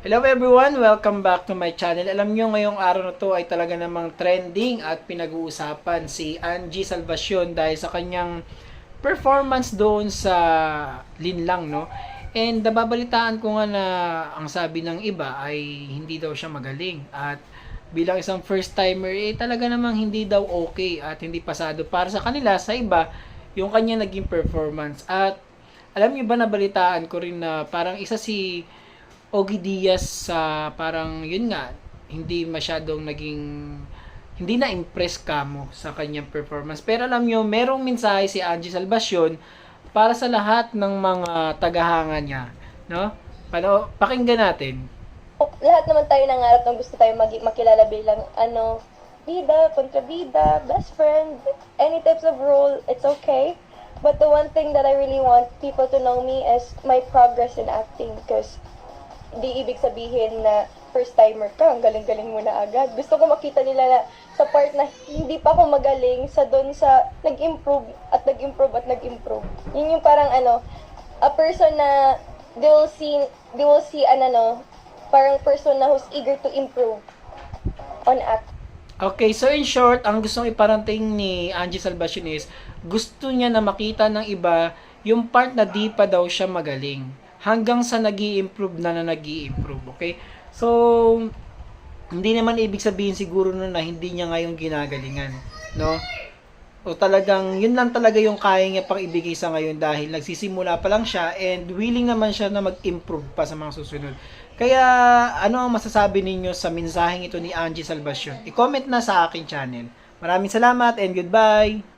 Hello everyone! Welcome back to my channel. Alam nyo, ngayong araw na to ay talaga namang trending at pinag-uusapan si Angie Salvacion dahil sa kanyang performance doon sa Linlang, no? And nababalitaan ko nga na ang sabi ng iba ay hindi daw siya magaling at bilang isang first timer eh talaga namang hindi daw okay at hindi pasado para sa kanila sa iba yung kanya naging performance at alam niyo ba nabalitaan ko rin na parang isa si Ogie Diaz sa parang yun nga hindi masyadong naging hindi na impress kamo sa kanyang performance. Pero alam niyo merong mensahe si Angie Salvacion para sa lahat ng mga tagahanga niya no? Pano, pakinggan natin. Lahat naman tayo nangarap ng gusto tayo mag- makilala bilang ano, bida, kontrabida, best friend, any types of role, it's okay. But the one thing that I really want people to know me is my progress in acting because di ibig sabihin na first timer ka, ang galing-galing mo na agad. Gusto ko makita nila na sa part na hindi pa ako magaling sa doon sa nag-improve at nag-improve at nag-improve. Yun yung parang ano, a person na they will see, they will see an ano, parang person na who's eager to improve on act. Okay, so in short, ang gustong iparating ni Angie Salvacion is gusto niya na makita ng iba yung part na di pa daw siya magaling hanggang sa nag improve na na nag improve okay? So, hindi naman ibig sabihin siguro nun na hindi niya ngayon ginagalingan, no? O talagang, yun lang talaga yung kaya niya pang ibigay sa ngayon dahil nagsisimula pa lang siya and willing naman siya na mag-improve pa sa mga susunod. Kaya, ano ang masasabi ninyo sa mensaheng ito ni Angie Salvacion? I-comment na sa aking channel. Maraming salamat and goodbye!